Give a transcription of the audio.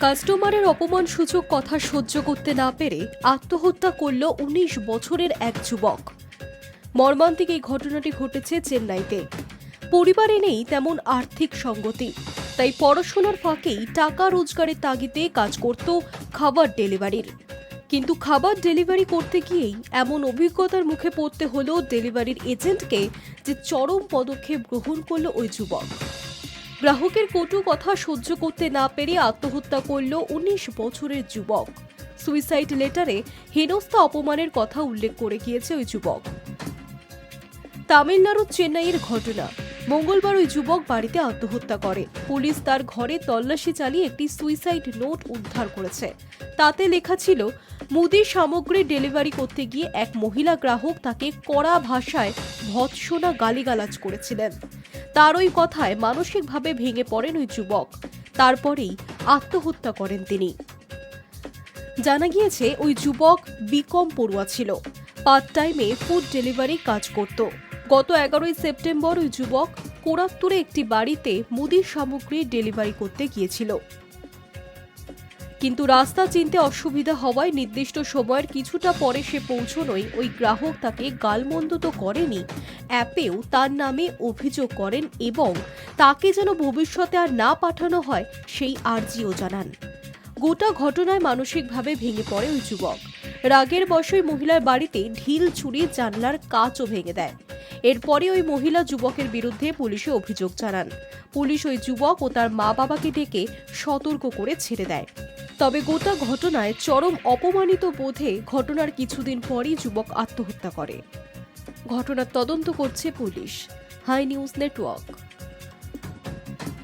কাস্টমারের অপমান অপমানসূচক কথা সহ্য করতে না পেরে আত্মহত্যা করল উনিশ বছরের এক যুবক। মর্মান্তিক এই ঘটনাটি ঘটেছে চেন্নাইতে। পরিবারে নেই তেমন আর্থিক সঙ্গতি, তাই পড়াশোনার ফাঁকেই টাকা রোজগারের তাগিদে কাজ করত খাবার ডেলিভারির। কিন্তু খাবার ডেলিভারি করতে গিয়েই এমন অভিজ্ঞতার মুখে পড়তে হলো ডেলিভারির এজেন্টকে যে চরম পদক্ষেপ গ্রহণ করল ওই যুবক। গ্রাহকের কটু কথা সহ্য করতে না পেরে আত্মহত্যা করল উনিশ বছরের যুবক। সুইসাইড লেটারে হেনস্থা অপমানের কথা উল্লেখ করে গিয়েছে ওই যুবক। তামিলনাড়ুর চেন্নাইয়ের ঘটনা। মঙ্গলবার ওই যুবক বাড়িতে আত্মহত্যা করে। পুলিশ তার ঘরে তল্লাশি চালিয়ে একটি সুইসাইড নোট উদ্ধার করেছে। তাতে লেখা ছিল মুদি সামগ্রী ডেলিভারি করতে গিয়ে এক মহিলা গ্রাহক তাকে কড়া ভাষায় ভৎসনা গালিগালাজ করেছিলেন। তার ওই কথায় মানসিকভাবে ভেঙে পড়েন ওই যুবক। তারপরেই আত্মহত্যা করেন তিনি। জানা গিয়েছে, ওই যুবক বিকম পড়ুয়া ছিল। পার্ট টাইমে ফুড ডেলিভারি কাজ করত। গত এগারোই সেপ্টেম্বর ওই যুবক কোরাত্তুরে একটি বাড়িতে মুদির সামগ্রী ডেলিভারি করতে গিয়েছিল। কিন্তু রাস্তা চিনতে অসুবিধা হওয়ায় নির্দিষ্ট সময়ের কিছুটা পরে সে পৌঁছনোই ওই গ্রাহক তাকে গালমন্দ তো করেনি, অ্যাপেও তার নামে অভিযোগ করেন এবং তাকে যেন ভবিষ্যতে আর না পাঠানো হয় সেই আর্জিও জানান। গোটা ঘটনায় মানসিকভাবে ভেঙে পড়ে ওই যুবক। রাগের বশে মহিলার বাড়িতে ঢিল ছুরি জানলার কাচও ভেঙে দেয়। এরপরে ওই মহিলা যুবকের বিরুদ্ধে পুলিশে অভিযোগ জানান। পুলিশ ওই যুবক ও তার মা বাবাকে ডেকে সতর্ক করে ছেড়ে দেয়। তবে গোটা ঘটনায় চরম অপমানিত বোধে ঘটনার কিছুদিন পরই যুবক আত্মহত্যা করে। ঘটনার তদন্ত করছে পুলিশ। High news network.